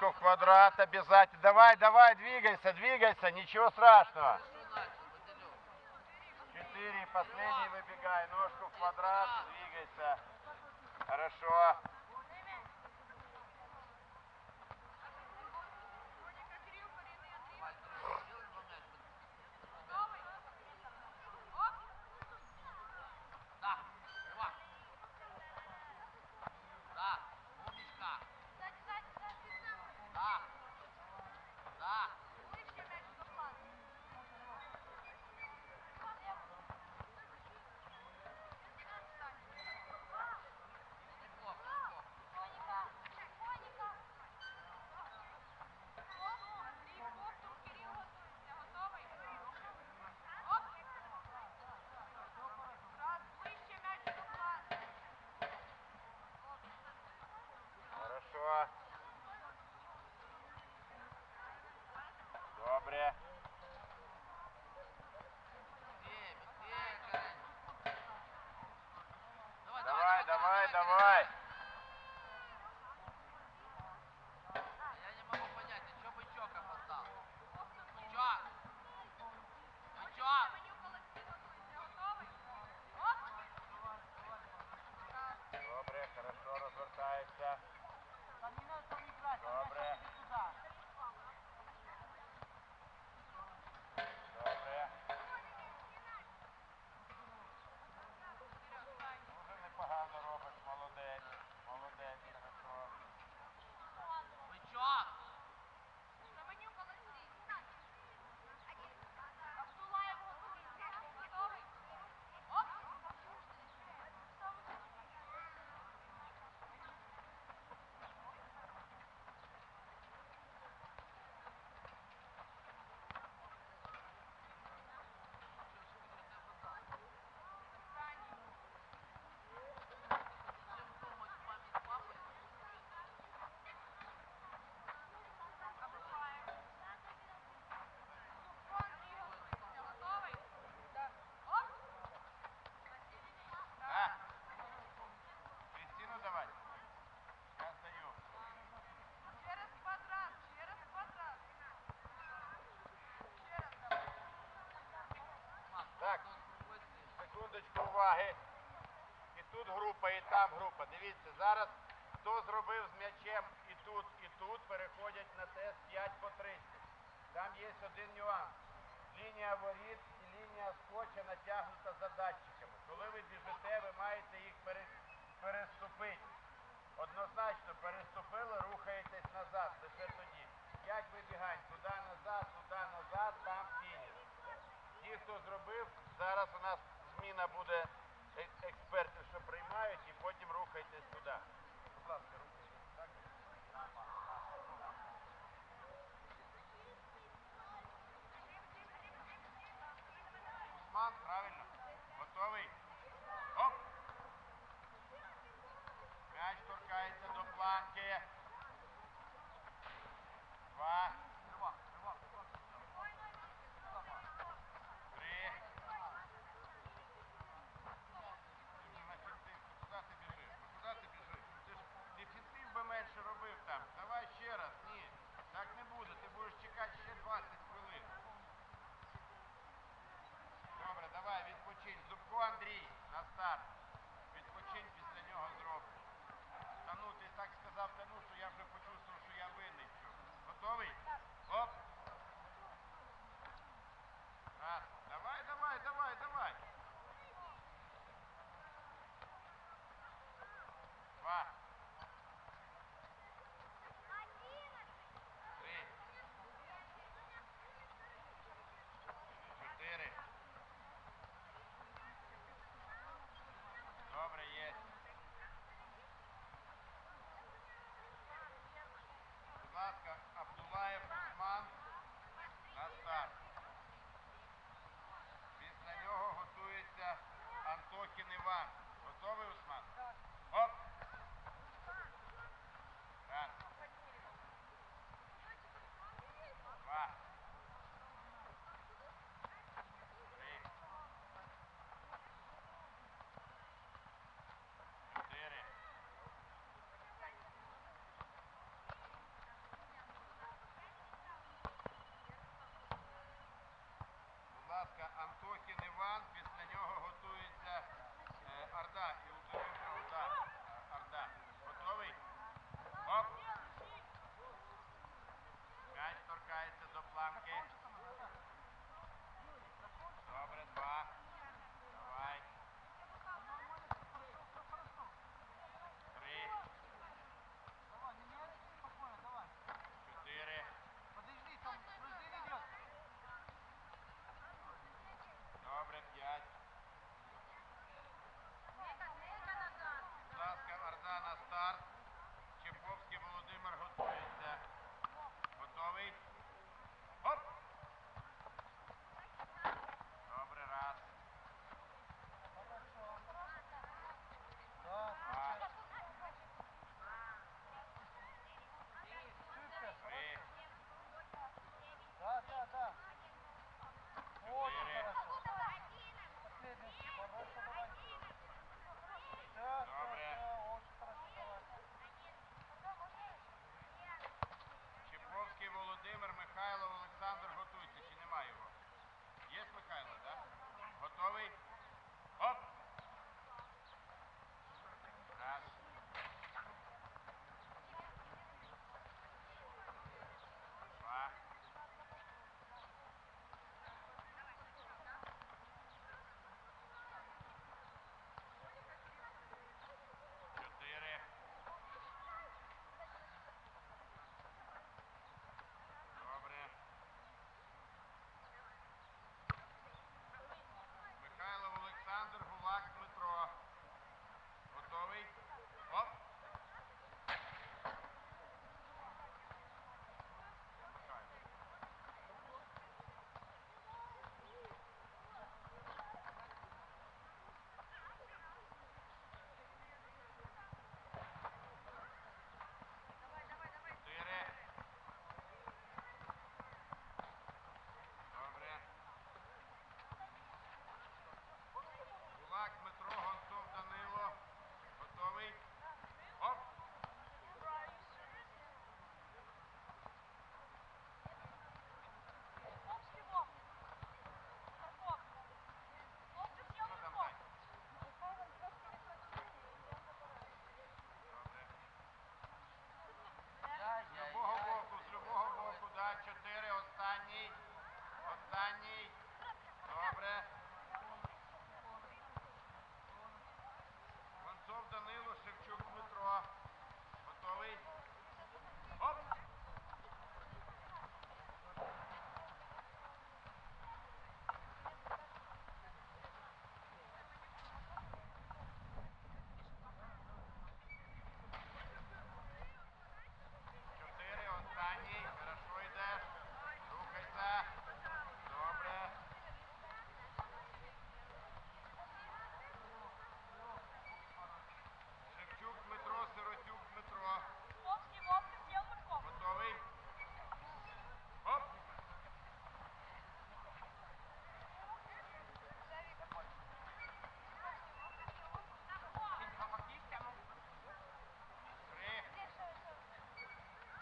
Ножку в квадрат обязательно. Давай, давай, двигайся, двигайся, ничего страшного. Четыре, последний выбегай. Ножку в квадрат, двигайся. Хорошо. Уваги. І тут група, і там група. Дивіться, зараз хто зробив з м'ячем і тут, і тут, переходять на тест 5 по 30. Там є один нюанс. Лінія воріт і лінія скотча натягнута за датчиками. Коли ви біжите, ви маєте їх переступити. Однозначно переступили, рухаєтесь назад. Лише тоді. 5 вибігань, туди назад, туди назад, там фініш. Ті, хто зробив, зараз у нас зміна буде е- експертів, що приймають, і потім рухайтесь туди. Будь ласка, рухайтесь. Так? Усман, правильно. Готовий? Оп! М'яч торкається до планки. Два.